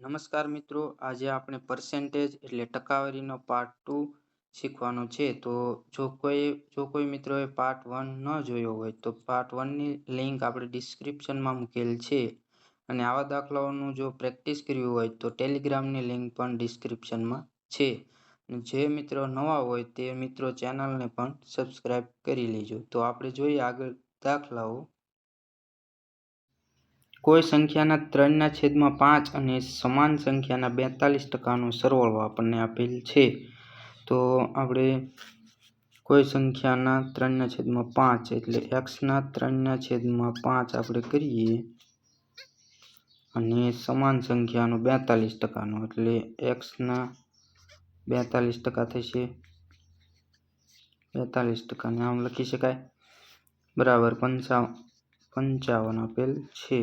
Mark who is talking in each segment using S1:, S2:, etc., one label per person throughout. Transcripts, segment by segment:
S1: નમસ્કાર મિત્રો, આજે આપણે પર્સેન્ટેજ એટલે ટકાવારીનો પાર્ટ ટુ શીખવાનો છે. તો જો કોઈ જો કોઈ મિત્રોએ પાર્ટ વન ન જોયો હોય, તો પાર્ટ વનની લિંક આપણે ડિસ્ક્રિપ્શનમાં મૂકેલ છે. અને આવા દાખલાઓનું જો પ્રેક્ટિસ કરવી હોય, તો ટેલિગ્રામની લિંક પણ ડિસ્ક્રિપ્શનમાં છે. જે મિત્રો નવા હોય, તે મિત્રો ચેનલને પણ સબસ્ક્રાઈબ કરી લેજો. તો આપણે જોઈએ આગળ દાખલાઓ. કોઈ સંખ્યાના ત્રણના છેદમાં પાંચ અને સમાન સંખ્યાના બેતાલીસ ટકાનો સરવાળો આપણને આપેલ છે. તો આપણે કોઈ સંખ્યાના ત્રણના છેદમાં પાંચ એટલે એક્સના ત્રણના છેદમાં પાંચ આપણે કરીએ અને સમાન સંખ્યાનો બેતાલીસ ટકાનો એટલે એક્સના બેતાલીસ ટકા થશે. બેતાલીસ ટકાને આમ લખી શકાય. બરાબર પંચાવન પંચાવન આપેલ છે.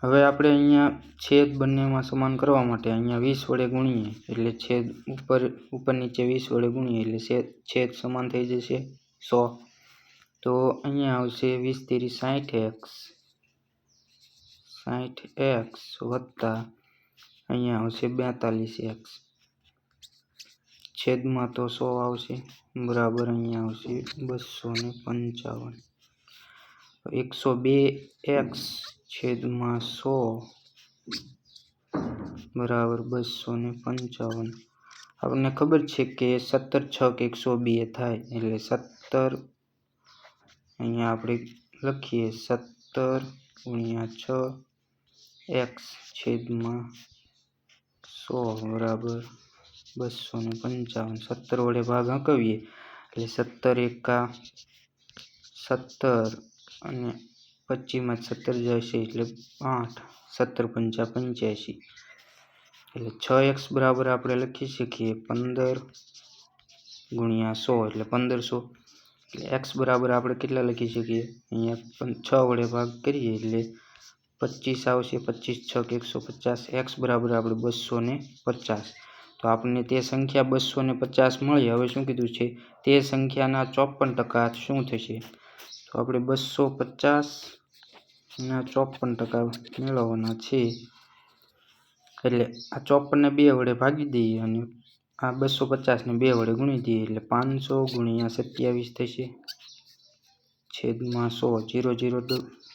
S1: હવે આપણે અહીંયા છેદ બંનેમાં સમાન કરવા માટે અહીંયા વીસ વડે ગુણીએ, એટલે છેદ ઉપર ઉપર નીચે વીસ વડે ગુણીએ, એટલે છેદ છેદ સમાન થઈ જશે સો. તો અહીંયા આવશે વીસ તેરી સાઠ એક્સ સાઠ એક્સ વત્તા, અહીંયા આવશે બેતાલીસ એક્સ. છેદમાં તો સો આવશે, બરાબર અહીંયા આવશે બસો ને પંચાવન. એકસો બે એક્સ છેદમાં સો બરાબર બસો ને પંચાવન. આપણને ખબર છે કે સત્તર છ કે એકસો બે થાય, એટલે સત્તર અહીંયા આપણે લખીએ સત્તર ગુણ્યા છ એક્સ છેદમાં સો બરાબર બસો ને પંચાવન. સત્તર વડે ભાગ હકવીએ એટલે સત્તર એકા સત્તર અને પચીસમાં સત્તર જશે એટલે આઠ, સત્તર પંચા પંચ્યાસી. એટલે છ એક્સ બરાબર આપણે લખી શકીએ પંદર ગુણ્યા સો, એટલે પંદરસો. એટલે એક્સ બરાબર આપણે કેટલા લખી શકીએ? અહીંયા છ વડે ભાગ કરીએ એટલે પચીસ આવશે, પચીસ છ કે એકસો પચાસ. એક્સ બરાબર આપણે બસો ને પચાસ. તો આપણને તે સંખ્યા બસો ને પચાસ મળી. હવે શું કીધું છે? તે સંખ્યાના ચોપન ટકા શું થશે? તો આપણે બસો પચાસ ના ચોપન ટકા મેળવવાના છે એટલે આ ચોપનને બે વડે ભાગી દઈએ અને આ બસો પચાસને બે વડે ગુણી દઈએ એટલે પાંચસો ગુણ્યા સત્યાવીસ થશે. છેદમાં સો, જીરો જીરો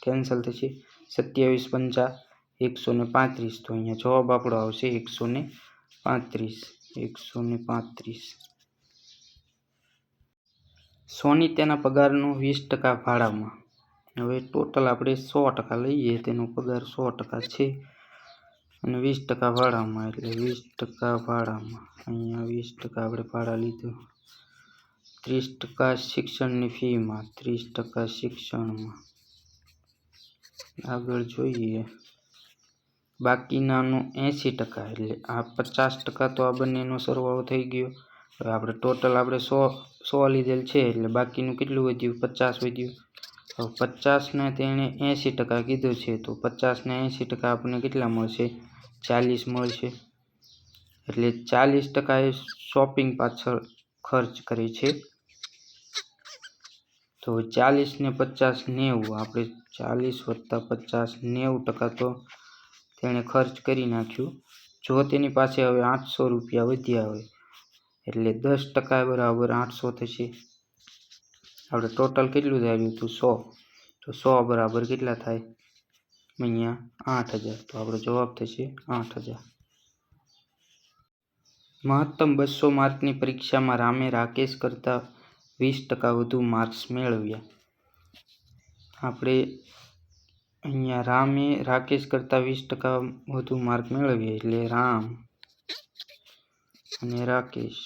S1: કેન્સલ થશે. સત્યાવીસ પંચા એકસો ને પાંત્રીસ, તો અહીંયા જવાબ આપણો આવશે એકસો ને પાંત્રીસ, એકસો ને પાંત્રીસ. સોની તેના પગારનો વીસ ટકા ભાડામાં. હવે ટોટલ આપણે સો ટકા લઈએ, તેનો પગાર સો ટકા છે અને વીસ ટકા ભાડામાં, એટલે વીસ ટકા ભાડામાં. અહીંયા વીસ ટકા આપણે ભાડા લીધું. ત્રીસ ટકા શિક્ષણની ફીમાં, ત્રીસ ટકા શિક્ષણમાં. આગળ જોઈએ. બાકીનાનો એંસી ટકા, એટલે આ પચાસ ટકા તો આ બંનેનો સરવાળો થઈ ગયો. હવે આપણે ટોટલ આપણે સો સો લીધેલ છે એટલે બાકીનું કેટલું વધ્યું? પચાસ વધ્યું. હવે પચાસને તેણે એંસી ટકા કીધું છે, તો પચાસને એંસી ટકા આપણને કેટલા મળશે? ચાલીસ મળશે. એટલે ચાલીસ ટકા એ શોપિંગ પાછળ ખર્ચ કરે છે. તો ચાલીસ ને પચાસ નેવું, આપણે ચાલીસ વત્તા પચાસ નેવું ટકા તો તેણે ખર્ચ કરી નાખ્યું. જો તેની પાસે હવે આઠસો રૂપિયા વધ્યા હોય એટલે દસ ટકા બરાબર આઠસો થશે. આપણે ટોટલ કેટલું ધાર્યું હતું સો. તો સો બરાબર કેટલા થાય? અહીંયા આઠ હજાર. તો આપણો જવાબ થશે આઠ હજાર. મહત્તમ બસો માર્કની પરીક્ષામાં રામે રાકેશ કરતાં વીસ ટકા વધુ માર્ક્સ મેળવ્યા. આપણે અહીંયા રામે રાકેશ કરતાં વીસ ટકા વધુ માર્ક મેળવ્યા એટલે રામ અને રાકેશ.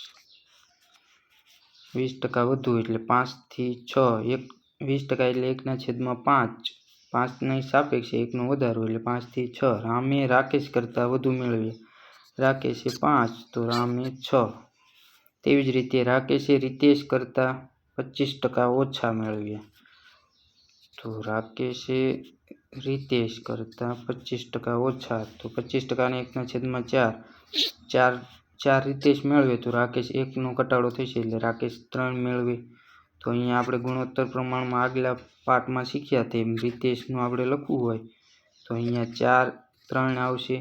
S1: વીસ ટકા વધુ એટલે પાંચથી છ, એક, વીસ ટકા એટલે એકના છેદમાં પાંચ. પાંચની સાપેક્ષે એકનો વધારો એટલે પાંચથી છ. રામે રાકેશ કરતાં વધુ મેળવ્યા. રાકેશે પાંચ, તો રામે છ. તેવી જ રીતે રાકેશે રીતેશ કરતાં પચીસ ટકા ઓછા મેળવ્યા. તો રાકેશે રીતેશ કરતાં પચીસ ટકા ઓછા, તો પચીસ ટકાને એકના છેદમાં ચાર. ચાર ચાર રીતેશ મેળવે તો રાકેશ એકનો ઘટાડો થશે એટલે રાકેશ ત્રણ મેળવે. તો અહીંયા આપણે ગુણોત્તર પ્રમાણમાં આગલા પાઠમાં શીખ્યા તેમ રીતેશનું આપણે લખવું હોય તો અહીંયા ચાર ત્રણ આવશે.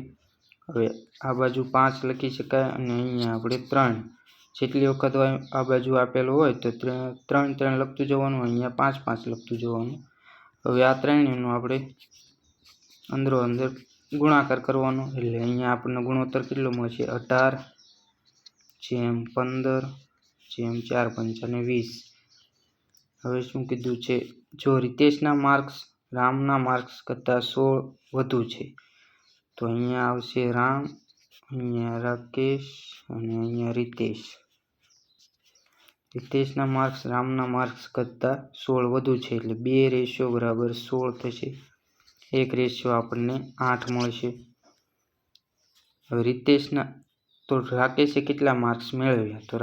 S1: હવે આ બાજુ પાંચ લખી શકાય અને અહીંયા આપણે ત્રણ. જેટલી વખત આ બાજુ આપેલું હોય તો ત્રણ ત્રણ લખતું જવાનું, અહીંયા પાંચ પાંચ લખતું જવાનું. હવે આ ત્રણેયનું આપણે અંદરો અંદર ગુણાકાર કરવાનો. એટલે અહીંયા આપણને ગુણોત્તર કેટલો મળશે? અઢાર. જેમ પંદર, જેમ ચાર પંચાને વીસ. હવે શું કીધું છે? જો રિતેશના માર્ક્સ રામના માર્ક્સ કરતાં સોળ વધુ છે, તો અહીંયા આવશે રામ, અહીંયા રાકેશ અને અહીંયા રિતેશ. રિતેશના માર્ક્સ રામના માર્ક્સ કરતાં સોળ વધુ છે, એટલે બે રેશિયો બરાબર સોળ થશે. એક રેશિયો આપણને આઠ મળશે. હવે રિતેશના તો રાકેશે કેટલા માર્ક્સ મેળવ્યા? તો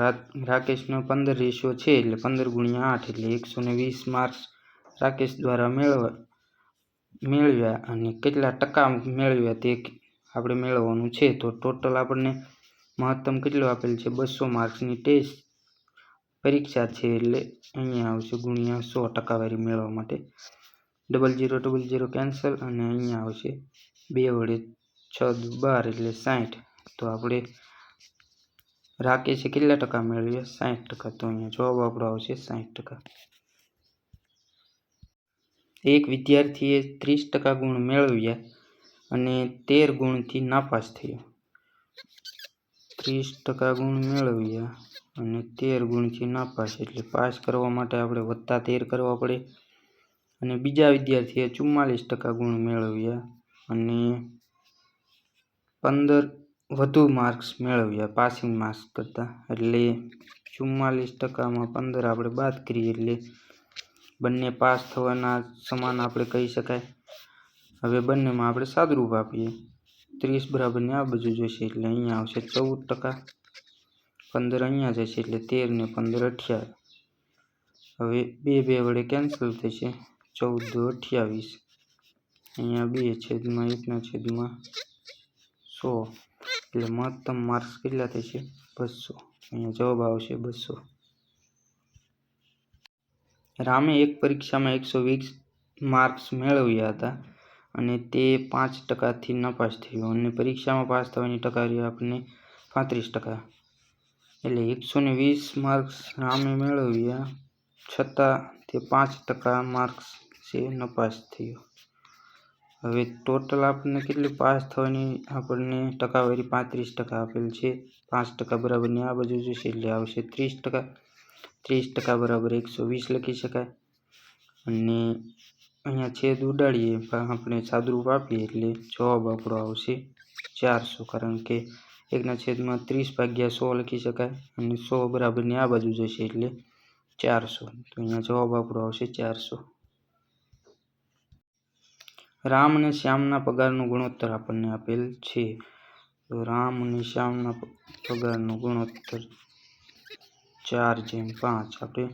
S1: રાકેશનો પંદર રેશિયો છે એટલે પંદર ગુણ્યા આઠ એટલે એકસો ને વીસ માર્ક્સ રાકેશ દ્વારા મેળવવા મેળવ્યા અને કેટલા ટકા મેળવ્યા તે આપણે મેળવવાનું છે. તો ટોટલ આપણને મહત્તમ કેટલું આપેલ છે? બસો માર્ક્સની ટેસ્ટ પરીક્ષા છે એટલે અહીંયા આવશે ગુણ્યા સો ટકાવારી મેળવવા માટે. Double zero double zero cancel અને અહીંયા આવશે બે વડે છ બાર એટલે સાઠ તો આપણે રાકેશે કેટલા ટકા મેળવ્યા સાઠ ટકા. તો અહીંયા જવાબ આપણો આવશે સાઠ ટકા. એક વિદ્યાર્થીએ ત્રીસ ટકા ગુણ મેળવ્યા અને તેર ગુણથી નાપાસ થયો. ત્રીસ ટકા ગુણ મેળવ્યા અને તેર ગુણથી નાપાસ, એટલે પાસ કરવા માટે આપણે વત્તા તેર કરવા પડે. અને બીજા વિદ્યાર્થીએ ચુમ્માલીસ ટકા ગુણ મેળવ્યા અને પંદર વધુ માર્ક્સ મેળવ્યા પાસિંગ માર્ક્સ કરતાં. એટલે ચુમ્માલીસ ટકામાં પંદર આપણે બાદ કરીએ એટલે બંને પાસ થવાના સમાન આપણે કહી શકાય. હવે બંનેમાં આપણે સાદરૂપ આપીએ. ત્રીસ બરાબરની આ બાજુ જોઈશે એટલે અહીંયા આવશે ચૌદ ટકા. પંદર અહીંયા જશે એટલે તેર ને પંદર અઠ્યાર. હવે બે બે વડે કેન્સલ થશે. ચૌદ અઠ્યાવીસ. અહીંયા બે છેદમાં એકના છેદમાં સો. એટલે મહત્તમ માર્ક્સ કેટલા થશે બસો. અહીંયા જવાબ આવશે બસો. રામે એક પરીક્ષામાં એકસો વીસ માર્ક્સ મેળવ્યા હતા અને તે પાંચ ટકાથી નપાસ થયો અને પરીક્ષામાં પાસ થવાની ટકાવારી આપણને પાંત્રીસ ટકા. એટલે એકસો ને વીસ માર્ક્સ રામે મેળવ્યા છતાં તે પાંચ ટકા માર્ક્સ છે, નપાસ થયો. હવે ટોટલ આપણને કેટલી પાસ થવાની? આપણને ટકાવારી પાંત્રીસ ટકા આપેલ છે. પાંચ ટકા બરાબરની આ બાજુ જોશે એટલે આવશે ત્રીસ ટકા. ત્રીસ ટકા બરાબર એકસો વીસ લખી શકાય. અને અહીંયા છેદ ઉડાડીએ આપણે સાદુરૂપ આપીએ એટલે જવાબ આપણો આવશે ચારસો. કારણ કે એકના છેદમાં ત્રીસ ભાગ્યા સો લખી શકાય અને સો બરાબરની આ બાજુ જશે એટલે ચારસો. તો અહીંયા જવાબ આપણો આવશે ચારસો. રામ અને શ્યામના પગારનું ગુણોત્તર આપણને આપેલ છે. તો રામ અને શ્યામના પગારનું ગુણોત્તર ચાર જેમ પાંચ. આપણે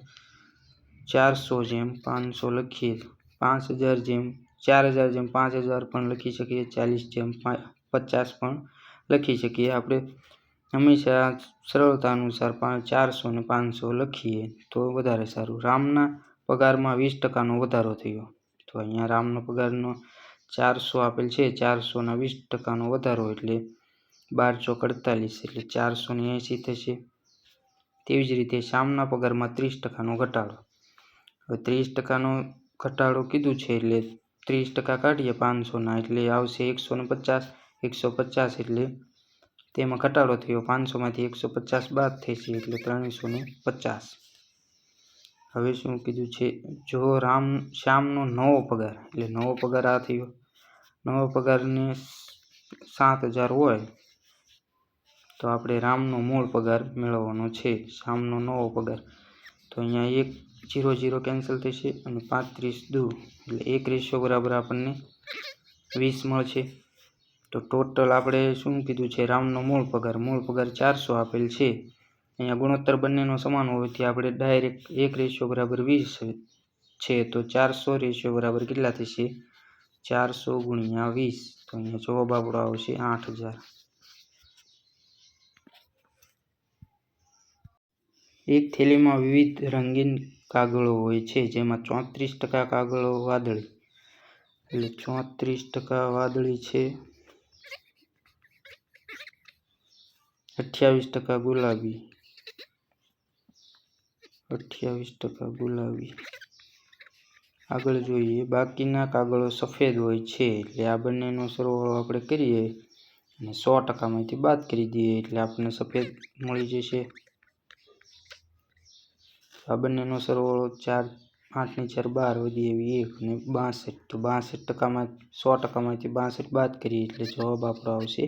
S1: ચારસો જેમ પાંચસો લખીએ પાંચ હજાર જેમ, ચાર હજાર જેમ પાંચ હજાર પણ લખી શકીએ, ચાલીસ જેમ પચાસ પણ લખી શકીએ. આપણે હંમેશા સરળતા અનુસાર પાંચ ચારસો ને પાંચસો લખીએ તો વધારે સારું. રામના પગારમાં વીસ ટકાનો વધારો થયો. તો અહીંયા રામનો પગારનો ચારસો આપેલ છે. ચારસોના વીસ ટકાનો વધારો એટલે બાર ચોક અડતાલીસ એટલે ચારસો ને એંસી થશે. તેવી જ રીતે શામના પગારમાં ત્રીસ ટકાનો ઘટાડો. હવે ત્રીસ ટકાનો ઘટાડો કીધું છે એટલે ત્રીસ ટકા કાઢીએ પાંચસોના એટલે આવશે એકસો ને પચાસ. એકસો પચાસ એટલે તેમાં ઘટાડો થયો. પાંચસોમાંથી એકસો પચાસ બાદ થશે એટલે ત્રણસો ને પચાસ. હવે શું કીધું છે? જો રામ, શ્યામનો નવો પગાર, એટલે નવો પગાર આ થયો. નવો પગારને સાત હજાર હોય, તો આપણે રામનો મૂળ પગાર મેળવવાનો છે, શ્યામનો નવો પગાર. તો અહીંયા એક જીરો જીરો કેન્સલ થશે અને પાંત્રીસ દુ, એટલે એક રેશિયો બરાબર આપણને વીસ મળશે. તો ટોટલ આપણે શું કીધું છે? રામનો મૂળ પગાર. મૂળ પગાર ચારસો આપેલ છે. અહીંયા ગુણોત્તર બંનેનો સમાન હોવાથી આપણે ડાયરેક્ટ એક રેશિયો બરાબર વીસ છે તો ચારસો રેશિયો બરાબર કેટલા થશે? ચારસો ગુણ્યા વીસ. તો અહીંયા જવાબ આપણો આવશે આઠ હજાર. એક થેલીમાં વિવિધ રંગીન કાગળો હોય છે, જેમાં ચોત્રીસ ટકા કાગળો વાદળી. એટલે ચોત્રીસ ટકા વાદળી છે. અઠ્યાવીસ ટકા ગુલાબી. અઠ્યાવીસ ટકા ગુલાબી. આગળ જોઈએ, બાકીના કાગળો સફેદ હોય છે, એટલે આ બંનેનો સરવાળો આપણે કરીએ અને સો ટકામાંથી બાદ કરી દઈએ, એટલે આપણને સફેદ મળી જશે. આ બંનેનો સરવાળો ચાર, આઠની ચાર બાર વધી એવી એક અને બાસઠ. તો બાસઠ ટકામાં, સો ટકામાંથી બાસઠ બાદ કરીએ, એટલે જવાબ આપણો આવશે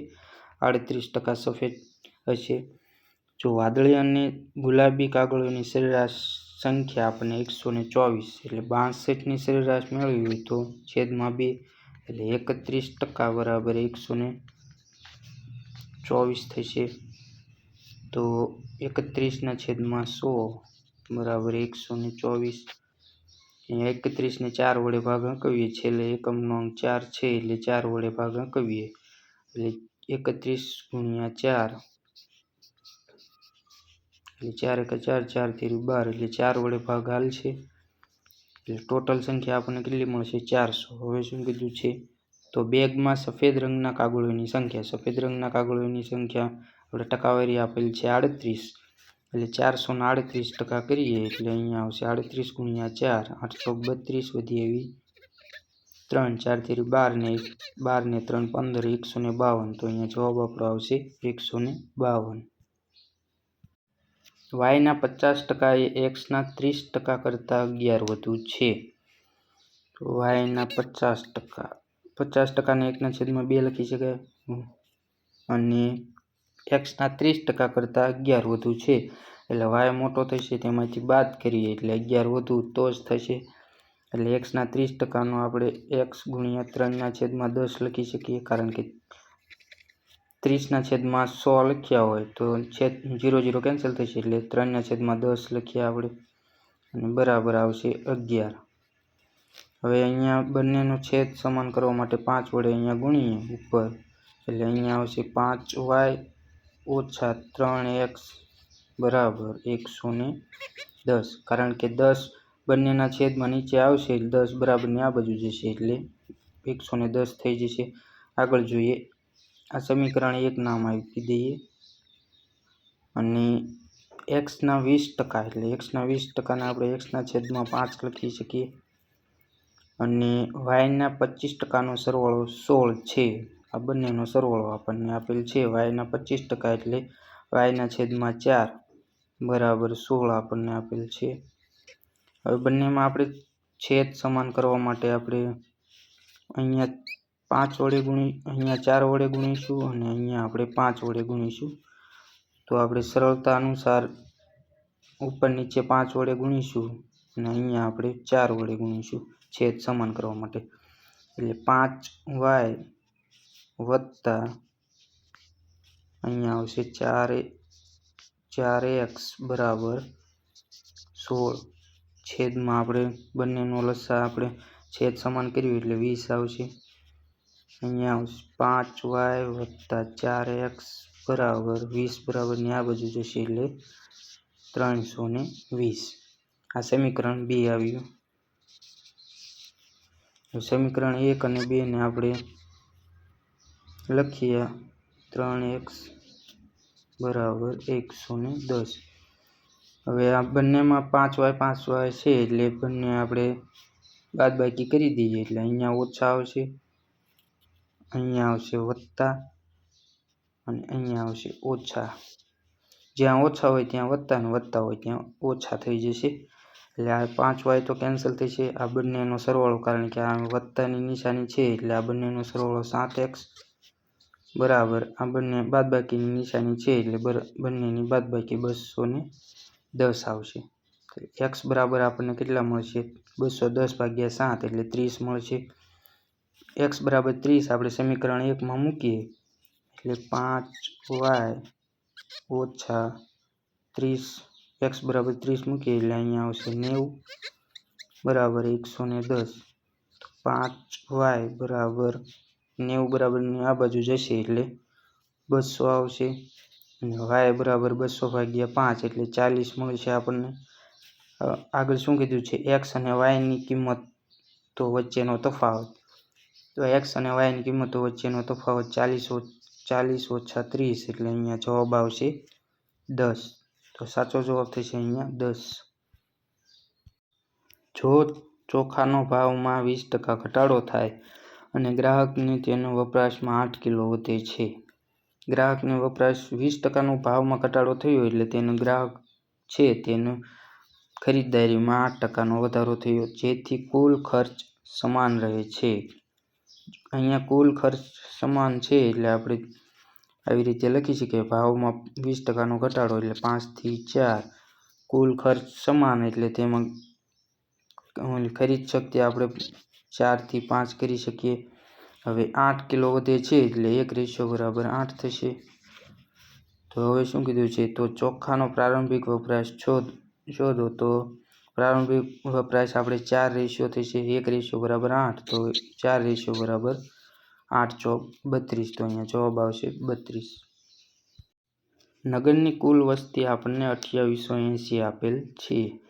S1: આડત્રીસ ટકા સફેદ હશે. જો વાદળી અને ગુલાબી કાગળોની સરેરાશ સંખ્યા આપણને એકસો ને ચોવીસ એટલે બાસઠની સરેરાશ મેળવી હોય તો છેદમાં બે એટલે એકત્રીસ ટકા બરાબર એકસો ને ચોવીસ થશે. તો એકત્રીસના છેદમાં સો બરાબર એકસો ને ચોવીસ. અહીંયા એકત્રીસને ચાર વડે ભાગ હંકવીએ છેલ્લે એકમનો અંક ચાર છે એટલે ચાર વડે ભાગ હંકવીએ એટલે એકત્રીસ ગુણ્યા ચાર એટલે ચાર એક ચાર ચાર તેરી બાર, એટલે ચાર વડે ભાગ હાલ છે. એટલે ટોટલ સંખ્યા આપણને કેટલી મળશે? ચારસો. હવે શું કીધું છે? તો બેગમાં સફેદ રંગના કાગળોની સંખ્યા. સફેદ રંગના કાગળોની સંખ્યા આપણે ટકાવારી આપેલ છે આડત્રીસ. એટલે ચારસો ને આડત્રીસ ટકા કરીએ એટલે અહીંયા આવશે આડત્રીસ ગુણ્યા ચાર, આઠસો બત્રીસ વધી એવી ત્રણ. ચાર તેરી બાર ને બાર ને ત્રણ પંદર, એકસો ને બાવન. તો અહીંયા જવાબ આપણો આવશે એકસો ને બાવન. વાયના પચાસ ટકા એ એક્સના ત્રીસ ટકા કરતાં અગિયાર વધુ છે. વાયના પચાસ ટકા, પચાસ ટકાને એકના છેદમાં બે લખી શકાય? અને એક્સના ત્રીસ ટકા કરતાં અગિયાર વધુ છે. એટલે વાય મોટો થશે, તેમાંથી બાદ કરીએ. એટલે અગિયાર વધુ તો જ થશે. એટલે એક્સના ત્રીસ ટકાનો આપણે એક્સ ગુણ્યા ત્રણના છેદમાં દસ લખી શકીએ. કારણ કે ત્રીસના છેદમાં સો લખ્યા હોય તો છેદ જીરો જીરો કેન્સલ થશે એટલે ત્રણના છેદમાં દસ લખ્યા આપણે. અને બરાબર આવશે અગિયાર. હવે અહીંયા બંનેનો છેદ સમાન કરવા માટે પાંચ વડે અહીંયા ગુણીએ ઉપર. એટલે અહીંયા આવશે પાંચ વાય ઓછા ત્રણ એક્સ બરાબર એકસો ને દસ. કારણ કે દસ બંનેના છેદમાં નીચે આવશે દસ દસ બરાબરની આ બાજુ જશે એટલે એકસો ને દસ થઈ જશે. આગળ જોઈએ આ સમીકરણ એક નામ આપી દઈએ. અને એક્સના વીસ ટકા એટલે એક્સના વીસ ટકાને આપણે એક્સના છેદમાં પાંચ લખી શકીએ. અને વાયના પચીસ ટકાનો સરવાળો સોળ છે. આ બંનેનો સરવાળો આપણને આપેલ છે. વાયના પચીસ ટકા એટલે વાયના છેદમાં ચાર બરાબર સોળ આપણને આપેલ છે. હવે બંનેમાં આપણે છેદ સમાન કરવા માટે આપણે અહીંયા પાંચ વડે ગુણી, અહીંયા ચાર વડે ગુણીશું અને અહીંયા આપણે પાંચ વડે ગુણીશું. તો આપણે સરળતા અનુસાર ઉપર નીચે પાંચ વડે ગુણીશું અને અહીંયા આપણે ચાર વડે ગુણીશું છેદ સમાન કરવા માટે. એટલે પાંચ વાય વત્તા અહીંયા આવશે ચાર ચાર એક્સ બરાબર સોળ. છેદમાં આપણે બંનેનો લસા આપણે છેદ સમાન કર્યું એટલે વીસ આવશે. અહીંયા પાંચ વાય વત્તા ચાર એક્સ બરાબર વીસ બરાબરની આ બાજુ જશે એટલે ત્રણસો ને વીસ. આ સમીકરણ બે આવ્યું. સમીકરણ એક અને બેને આપણે લખીએ ત્રણ એક્સ બરાબર એકસો ને દસ. હવે આ બંનેમાં પાંચ વાય પાંચ વાય છે એટલે બંને આપણે બાદબાકી કરી દઈએ એટલે અહીંયા ઓછા આવશે. અહીંયા આવશે વત્તા અને અહીંયા આવશે ઓછા. જ્યાં ઓછા હોય ત્યાં વત્તા અને વત્તા હોય ત્યાં ઓછા થઈ જશે. એટલે આ પાંચ વાય તો કેન્સલ થશે આ બંનેનો સરવાળો કારણ કે આ વત્તાની નિશાની છે એટલે આ બંનેનો સરવાળો સાત એક્સ બરાબર. આ બંને બાદબાકીની નિશાની છે એટલે બંનેની બાદબાકી બસો ને દસ આવશે. એક્સ બરાબર આપણને કેટલા મળશે? બસો દસ ભાગ્યા સાત એટલે ત્રીસ મળશે. એક્સ બરાબર ત્રીસ, આપણે સમીકરણ એકમાં મૂકીએ. એટલે પાંચ વાય ઓછા ત્રીસ, એક્સ બરાબર ત્રીસ મૂકીએ, એટલે અહીંયા આવશે નેવું, બરાબર એકસો ને દસ. પાંચ વાય બરાબર નેવું બરાબર આ બાજુ જશે, એટલે બસો આવશે. અને વાય બરાબર બસો ભાગ્યા પાંચ, એટલે ચાલીસ મળશે આપણને. આગળ શું કીધું છે? એક્સ અને વાયની કિંમત તો વચ્ચેનો તફાવત. તો એક્સ અને વાયની કિંમતો વચ્ચેનો તફાવત ચાલીસ ચાલીસ ઓછા ત્રીસ એટલે અહીંયા જવાબ આવશે દસ. તો સાચો જવાબ થશે અહીંયા દસ. જો ચોખાનો ભાવમાં વીસ ટકા ઘટાડો થાય અને ગ્રાહકને તેનો વપરાશમાં આઠ કિલો વધે છે. ગ્રાહકને વપરાશ વીસ ટકાનો ભાવમાં ઘટાડો થયો એટલે તેનો ગ્રાહક છે તેનો ખરીદદારીમાં આઠ ટકાનો વધારો થયો, જેથી કુલ ખર્ચ સમાન રહે છે. અહીંયા કુલ ખર્ચ સમાન છે એટલે આપણે આવી રીતે લખી શકીએ. ભાવમાં વીસ ટકાનો ઘટાડો એટલે પાંચથી ચાર. કુલ ખર્ચ સમાન એટલે તેમાં ખરીદ શક્તિ આપણે ચારથી પાંચ કરી શકીએ. હવે આઠ કિલો વધે છે એટલે એક રેશિયો બરાબર આઠ થશે. તો હવે શું કીધું છે? તો ચોખાનો પ્રારંભિક વપરાશ શોધો. તો પ્રારંભિક વપરાશ આપણે ચાર રેશિયો થશે. એક રેશિયો બરાબર આઠ. તો ચાર રેશિયો બરાબર આઠ ચોક બત્રીસ. તો અહીંયા જવાબ આવશે બત્રીસ. નગરની કુલ વસ્તી આપણને અઠ્યાવીસો એંસી આપેલ છે.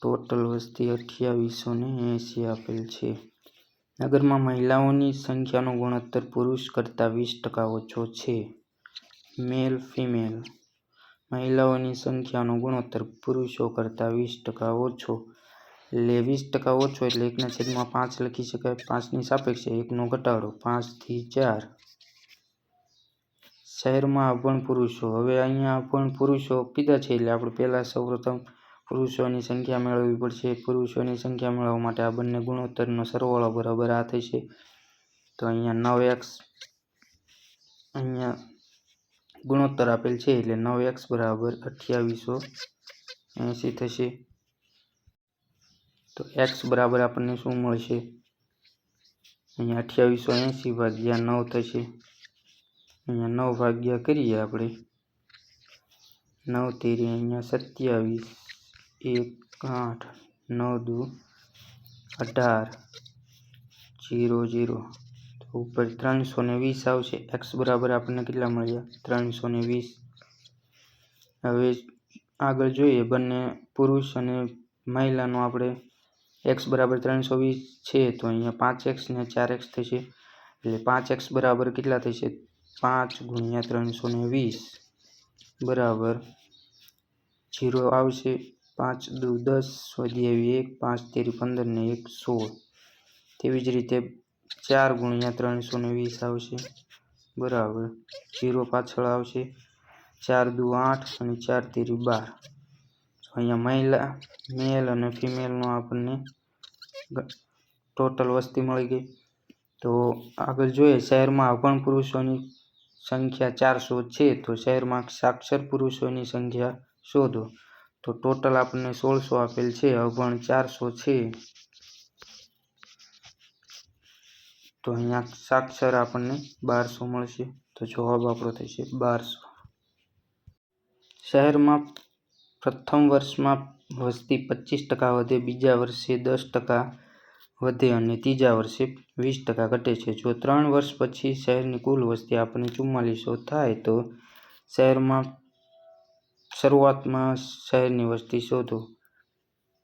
S1: ટોટલ વસ્તી અઠ્યાવીસો ને એંસી આપેલ છે. નગરમાં મહિલાઓની સંખ્યાનો ગુણોત્તર પુરુષ કરતાં વીસ ટકા ઓછો છે. Male female. મહિલાઓની સંખ્યાનો ગુણોત્તર પુરુષો કરતાં વીસ ટકા ઓછો. એટલે વીસ ટકા ઓછો એટલે એકના છેદમાં પાંચ લખી શકાય. પાંચની સાપેક્ષે એકનો ઘટાડો પાંચથી ચાર. શહેરમાં અભણ પુરુષો. હવે અહીંયા અભણ પુરુષો કીધા છે એટલે આપણે પહેલાં સૌપ્રથમ પુરુષોની સંખ્યા મેળવવી પડશે. પુરુષોની સંખ્યા મેળવવા માટે આ બંને ગુણોત્તરનો સરવાળો બરાબર આ થશે. તો અહીંયા નવ એક્સ, અહીંયા ગુણોત્તર આપેલ છે એટલે નવ એક્સ બરાબર અઠ્યાવીસો એંસી થશે. તો એક્સ બરાબર આપણને શું મળશે? અહીંયા અઠ્યાવીસો એંસી ભાગ્યા નવ થશે. અહીંયા નવ ભાગ્યા કરીએ આપણે. નવ તેરી અહીંયા સત્યાવીસ, એક આઠ, નવ દુ, અઢાર, જીરો જીરો. ઉપર ત્રણસો ને વીસ આવશે. એક્સ બરાબર આપણને કેટલા મળ્યા? ત્રણસો ને વીસ. હવે આગળ જોઈએ બંને પુરુષ અને મહિલાનો આપણે એક્સ બરાબર ત્રણસો વીસ છે તો અહીંયા પાંચ એક્સ ને ચાર એક્સ થશે. એટલે પાંચ એક્સ બરાબર કેટલા થશે? પાંચ ગુણ્યા ત્રણસો ને વીસ. બરાબર. જીરો આવશે. પાંચ દુ દસ સ્વાધ્યાવી એક, પાંચ તેરી પંદર ને એક સોળ. તેવી જ રીતે ચાર ગુણ્યા ત્રણસો ને વીસ આવશે. બરાબર. જીરો પાછળ આવશે. ચાર દુ આઠ અને ચાર તેરી બાર. અહીંયા મહિલા મેલ અને ફિમેલનો આપણને ટોટલ વસ્તી મળી ગઈ. તો આગળ જોઈએ, શહેરમાં અભણ પુરુષોની સંખ્યા ચારસો છે, તો શહેરમાં સાક્ષર પુરુષોની સંખ્યા શોધો. તો ટોટલ આપણને સોળસો આપેલ છે, અભણ ચારસો છે. તો અહીંયા સાક્ષર આપણને બારસો મળશે. તો જવાબ આપણો થશે બારસો. શહેરમાં પ્રથમ વર્ષમાં વસ્તી પચીસ ટકા વધે, બીજા વર્ષે દસ ટકા વધે અને ત્રીજા વર્ષે વીસ ટકા ઘટે છે. જો ત્રણ વર્ષ પછી શહેરની કુલ વસ્તી આપણને ચુમ્માલીસો થાય, તો શહેરમાં શરૂઆતમાં શહેરની વસ્તી શોધો.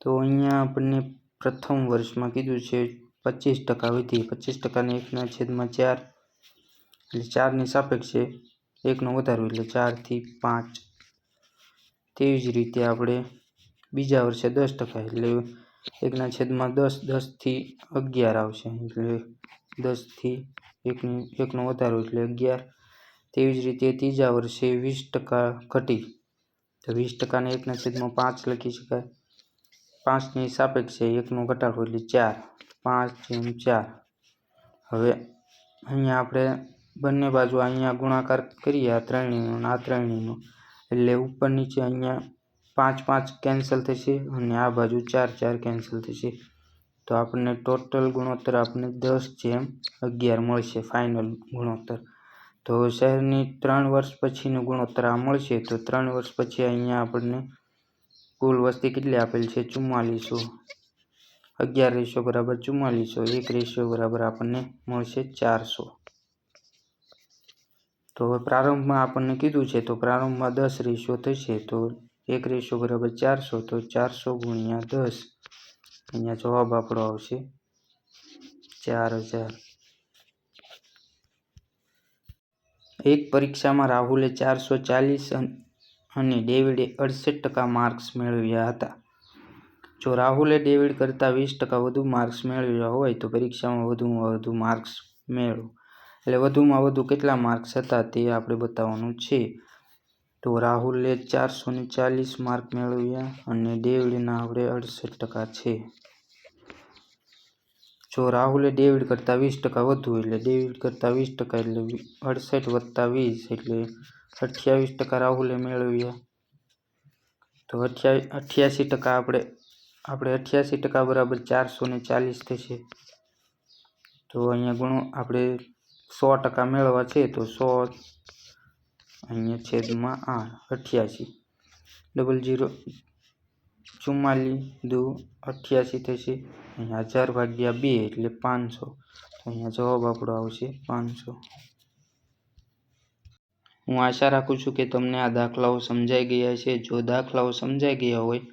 S1: તો અહીંયા આપણને પ્રથમ વર્ષમાં કીધું છે પચીસ ટકા વધી પચીસ ટકાને એકના છેદમાં ચાર. એટલે ચારની સાપેક્ષે એકનો વધારો એટલે ચારથી પાંચ. તેવી જ રીતે આપણે બીજા વર્ષે દસ ટકા એટલે એકના છેદમાં દસ, દસથી અગિયાર આવશે. એટલે દસથી એકની, એકનો વધારો એટલે અગિયાર. તેવી જ રીતે ત્રીજા વર્ષે વીસ ટકા ઘટી. તો વીસ ટકાને એકના છેદમાં પાંચ લખી શકાય. પાંચની સાપેક્ષે એકનો ઘટાડો એટલે ચાર. પાંચ જેમ ચાર. હવે અહીંયા આપણે બંને બાજુ અહીંયા ગુણાકાર કરીએ, આ ત્રણેયનો આ ત્રણેયનો. એટલે ઉપર નીચે અહીંયા પાંચ પાંચ કેન્સલ થશે અને આ બાજુ ચાર ચાર કેન્સલ થશે. તો આપણને ટોટલ ગુણોત્તર આપણને દસ જેમ અગિયાર મળશે ફાઇનલ ગુણોત્તર. તો શહેરની ત્રણ વર્ષ પછીનું ગુણોત્તર આ મળશે, તો ત્રણ વર્ષ પછી અહીંયા આપણને કુલ વસ્તી કેટલી આપેલ છે? ચુમ્માલીસો. અગિયાર રેશિયો બરાબર ચુમ્માલીસો એક રેશિયો બરાબર આપણને મળશે ચારસો. તો હવે પ્રારંભમાં આપણને કીધું છે, તો પ્રારંભમાં દસ રેશિયો થશે, તો એક રેશિયો બરાબર ચારસો, તો ચારસો ગુણ્યા દસ. અહીંયા જવાબ આપણો આવશે ચાર હજાર. એક પરીક્ષામાં રાહુલે ચારસો ચાલીસ અને ડેવિડે અડસઠ ટકા માર્ક્સ મેળવ્યા હતા. જો રાહુલે ડેવિડ કરતાં વીસ ટકા વધુ માર્ક્સ મેળવ્યા હોય તો પરીક્ષામાં વધુમાં વધુ માર્ક્સ મેળવો. એટલે વધુમાં વધુ કેટલા માર્ક્સ હતા તે આપણે બતાવવાનું છે. તો રાહુલે ચારસો ને ચાલીસ માર્ક મેળવ્યા અને ડેવિડના આપણે અડસઠ ટકા છે. જો રાહુલે ડેવિડ કરતાં વીસ ટકા વધુ એટલે ડેવિડ કરતાં વીસ ટકા એટલે અડસઠ વત્તા વીસ એટલે અઠ્યાવીસ ટકા રાહુલે મેળવ્યા. તો અઠ્યા, અઠ્યાસી ટકા આપણે આપણે અઠ્યાસી ટકા બરાબર ચારસો ને ચાલીસ થશે. તો અહીંયા ગુણો, આપણે સો ટકા મેળવવા છે તો સો અહીંયા છેદમાં આઠ, અઠ્યાસી. ડબલ જીરો ચુમ્માલીસ દુ અઠ્યાસી થશે. અહીંયા હજાર ભાગ્યા બે એટલે પાંચસો. તો અહીંયા જવાબ આપણો આવશે પાંચસો. હું આશા રાખું છું કે તમને આ દાખલાઓ સમજાઈ ગયા છે. જો દાખલાઓ સમજાઈ ગયા હોય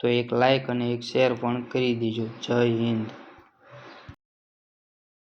S1: તો એક લાઇક અને એક શેર પણ કરી દેજો. જય હિન્દ.